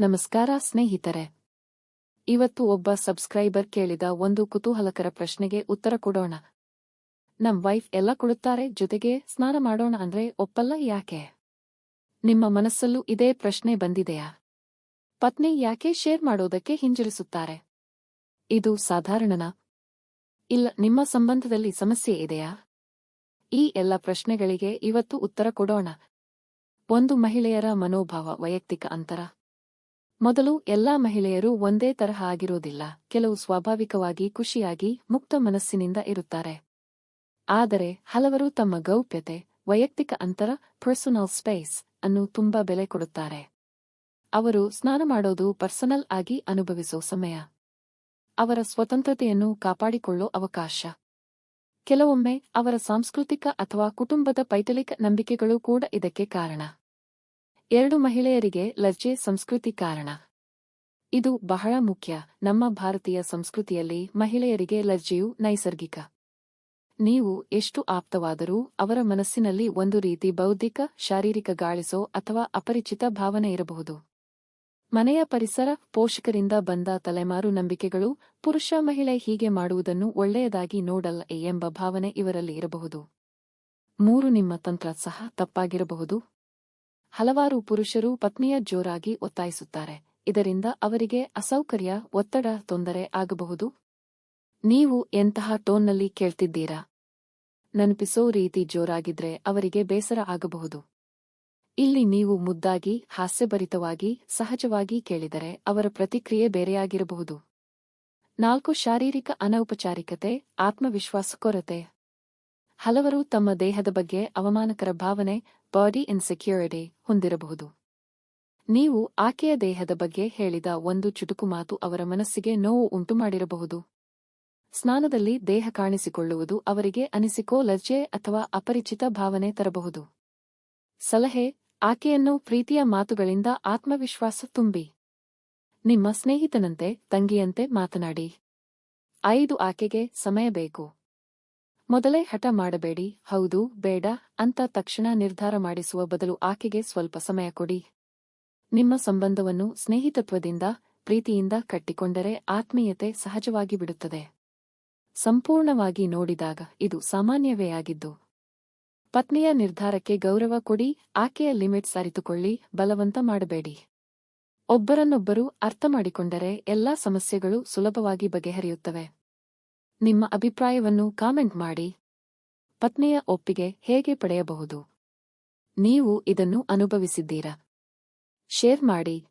ನಮಸ್ಕಾರ ಸ್ನೇಹಿತರೆ. ಇವತ್ತು ಒಬ್ಬ ಸಬ್ಸ್ಕ್ರೈಬರ್ ಕೇಳಿದ ಒಂದು ಕುತೂಹಲಕರ ಪ್ರಶ್ನೆಗೆ ಉತ್ತರ ಕೊಡೋಣ. ನಮ್ ವೈಫ್ ಎಲ್ಲ ಕೊಡುತ್ತಾರೆ, ಜೊತೆಗೆ ಸ್ನಾನ ಮಾಡೋಣ ಅಂದ್ರೆ ಒಪ್ಪಲ್ಲ ಯಾಕೆ? ನಿಮ್ಮ ಮನಸ್ಸಲ್ಲೂ ಇದೇ ಪ್ರಶ್ನೆ ಬಂದಿದೆಯಾ? ಪತ್ನಿ ಯಾಕೆ ಶೇರ್ ಮಾಡೋದಕ್ಕೆ ಹಿಂಜರಿಸುತ್ತಾರೆ? ಇದು ಸಾಧಾರಣನಾ? ಇಲ್ಲ, ನಿಮ್ಮ ಸಂಬಂಧದಲ್ಲಿ ಸಮಸ್ಯೆ ಇದೆಯಾ? ಈ ಎಲ್ಲ ಪ್ರಶ್ನೆಗಳಿಗೆ ಇವತ್ತು ಉತ್ತರ ಕೊಡೋಣ. ಒಂದು ಮಹಿಳೆಯರ ಮನೋಭಾವ, ವೈಯಕ್ತಿಕ ಅಂತರ. ಮೊದಲು ಎಲ್ಲಾ ಮಹಿಳೆಯರು ಒಂದೇ ತರಹ ಆಗಿರೋದಿಲ್ಲ, ಕೆಲವು ಸ್ವಾಭಾವಿಕವಾಗಿ ಖುಷಿಯಾಗಿ, ಮುಕ್ತ ಮನಸ್ಸಿನಿಂದ ಇರುತ್ತಾರೆ. ಆದರೆ, ಹಲವರು ತಮ್ಮ ಗೌಪ್ಯತೆ, ವೈಯಕ್ತಿಕ ಅಂತರ ಪರ್ಸನಲ್ ಸ್ಪೇಸ್ ಅನ್ನು ತುಂಬಾ ಬೆಲೆ ಕೊಡುತ್ತಾರೆ. ಅವರು ಸ್ನಾನ ಮಾಡೋದು ಪರ್ಸನಲ್ ಆಗಿ ಅನುಭವಿಸೋ ಸಮಯ. ಅವರ ಸ್ವತಂತ್ರತೆಯನ್ನು ಕಾಪಾಡಿಕೊಳ್ಳೋ ಅವಕಾಶ. ಕೆಲವೊಮ್ಮೆ ಅವರ ಸಾಂಸ್ಕೃತಿಕ ಅಥವಾ ಕುಟುಂಬದ ಪೈತಲಿಕ ನಂಬಿಕೆಗಳು ಕೂಡ ಇದಕ್ಕೆ ಕಾರಣ. ಎರಡು ಮಹಿಳೆಯರಿಗೆ ಲಜ್ಜೆ ಸಂಸ್ಕೃತಿ ಕಾರಣ. ಇದು ಬಹಳ ಮುಖ್ಯ. ನಮ್ಮ ಭಾರತೀಯ ಸಂಸ್ಕೃತಿಯಲ್ಲಿ ಮಹಿಳೆಯರಿಗೆ ಲಜ್ಜೆಯು ನೈಸರ್ಗಿಕ. ನೀವು ಎಷ್ಟು ಆಪ್ತವಾದರೂ ಅವರ ಮನಸ್ಸಿನಲ್ಲಿ ಒಂದು ರೀತಿ ಬೌದ್ಧಿಕ, ಶಾರೀರಿಕ ಗಾಳಿಸೋ ಅಥವಾ ಅಪರಿಚಿತ ಭಾವನೆ ಇರಬಹುದು. ಮನೆಯ ಪರಿಸರ, ಪೋಷಕರಿಂದ ಬಂದ ತಲೆಮಾರು ನಂಬಿಕೆಗಳು, ಪುರುಷ ಮಹಿಳೆ ಹೀಗೆ ಮಾಡುವುದನ್ನು ಒಳ್ಳೆಯದಾಗಿ ನೋಡಲ್ಲ ಎಂಬ ಭಾವನೆ ಇವರಲ್ಲಿ ಇರಬಹುದು. ಮೂರು ನಿಮ್ಮ ತಂತ್ರ ಸಹ ತಪ್ಪಾಗಿರಬಹುದು. ಹಲವಾರು ಪುರುಷರು ಪತ್ನಿಯ ಜೋರಾಗಿ ಒತ್ತಾಯಿಸುತ್ತಾರೆ. ಇದರಿಂದ ಅವರಿಗೆ ಅಸೌಕರ್ಯ, ಒತ್ತಡ, ತೊಂದರೆ ಆಗಬಹುದು. ನೀವು ಎಂತಹ ಟೋನ್ನಲ್ಲಿ ಕೇಳ್ತಿದ್ದೀರಾ? ನೆನಪಿಸೋ ರೀತಿ ಜೋರಾಗಿದ್ರೆ ಅವರಿಗೆ ಬೇಸರ ಆಗಬಹುದು. ಇಲ್ಲಿ ನೀವು ಮುದ್ದಾಗಿ, ಹಾಸ್ಯಭರಿತವಾಗಿ, ಸಹಜವಾಗಿ ಕೇಳಿದರೆ ಅವರ ಪ್ರತಿಕ್ರಿಯೆ ಬೇರೆಯಾಗಿರಬಹುದು. ನಾಲ್ಕು, ಶಾರೀರಿಕ ಅನೌಪಚಾರಿಕತೆ, ಆತ್ಮವಿಶ್ವಾಸ ಕೊರತೆ. ಹಲವರು ತಮ್ಮ ದೇಹದ ಬಗ್ಗೆ ಅವಮಾನಕರ ಭಾವನೆ ಬಾಡಿ ಇನ್ಸೆಕ್ಯೂರಿಟಿ ಹೊಂದಿರಬಹುದು. ನೀವು ಆಕೆಯ ದೇಹದ ಬಗ್ಗೆ ಹೇಳಿದ ಒಂದು ಚುಟುಕು ಮಾತು ಅವರ ಮನಸ್ಸಿಗೆ ನೋವು ಉಂಟುಮಾಡಿರಬಹುದು ಸ್ನಾನದಲ್ಲಿ ದೇಹ ಕಾಣಿಸಿಕೊಳ್ಳುವುದು ಅವರಿಗೆ ಅನಿಸಿಕೋ ಲಜ್ಜೆ ಅಥವಾ ಅಪರಿಚಿತ ಭಾವನೆ ತರಬಹುದು. ಸಲಹೆ, ಆಕೆಯನ್ನು ಪ್ರೀತಿಯ ಮಾತುಗಳಿಂದ ಆತ್ಮವಿಶ್ವಾಸ ತುಂಬಿ. ನಿಮ್ಮ ಸ್ನೇಹಿತನಂತೆ ತಂಗಿಯಂತೆ ಮಾತನಾಡಿ. ಐದು ಆಕೆಗೆ ಸಮಯ ಬೇಕು. ಮೊದಲೇ ಹಠ ಮಾಡಬೇಡಿ. ಹೌದು, ಬೇಡ. ಅಂತ ತಕ್ಷಣ ನಿರ್ಧಾರ ಮಾಡಿಸುವ ಬದಲು ಆಕೆಗೆ ಸ್ವಲ್ಪ ಸಮಯ ಕೊಡಿ. ನಿಮ್ಮ ಸಂಬಂಧವನ್ನು ಸ್ನೇಹಿತತ್ವದಿಂದ, ಪ್ರೀತಿಯಿಂದ ಕಟ್ಟಿಕೊಂಡರೆ ಆತ್ಮೀಯತೆ ಸಹಜವಾಗಿ ಬಿಡುತ್ತದೆ. ಸಂಪೂರ್ಣವಾಗಿ ನೋಡಿದಾಗ ಇದು ಸಾಮಾನ್ಯವೇ ಆಗಿದ್ದು. ಪತ್ನಿಯ ನಿರ್ಧಾರಕ್ಕೆ ಗೌರವ ಕೊಡಿ, ಆಕೆಯ ಲಿಮಿಟ್ಸ್ ಅರಿತುಕೊಳ್ಳಿ, ಬಲವಂತ ಮಾಡಬೇಡಿ. ಒಬ್ಬರನ್ನೊಬ್ಬರು ಅರ್ಥ ಮಾಡಿಕೊಂಡರೆ ಎಲ್ಲಾ ಸಮಸ್ಯೆಗಳು ಸುಲಭವಾಗಿ ಬಗೆಹರಿಯುತ್ತವೆ. ನಿಮ್ಮ ಅಭಿಪ್ರಾಯವನ್ನು ಕಾಮೆಂಟ್ ಮಾಡಿ. ಪತ್ನಿಯ ಒಪ್ಪಿಗೆ ಹೇಗೆ ಪಡೆಯಬಹುದು? ನೀವು ಇದನ್ನು ಅನುಭವಿಸಿದ್ದೀರಾ? ಶೇರ್ ಮಾಡಿ.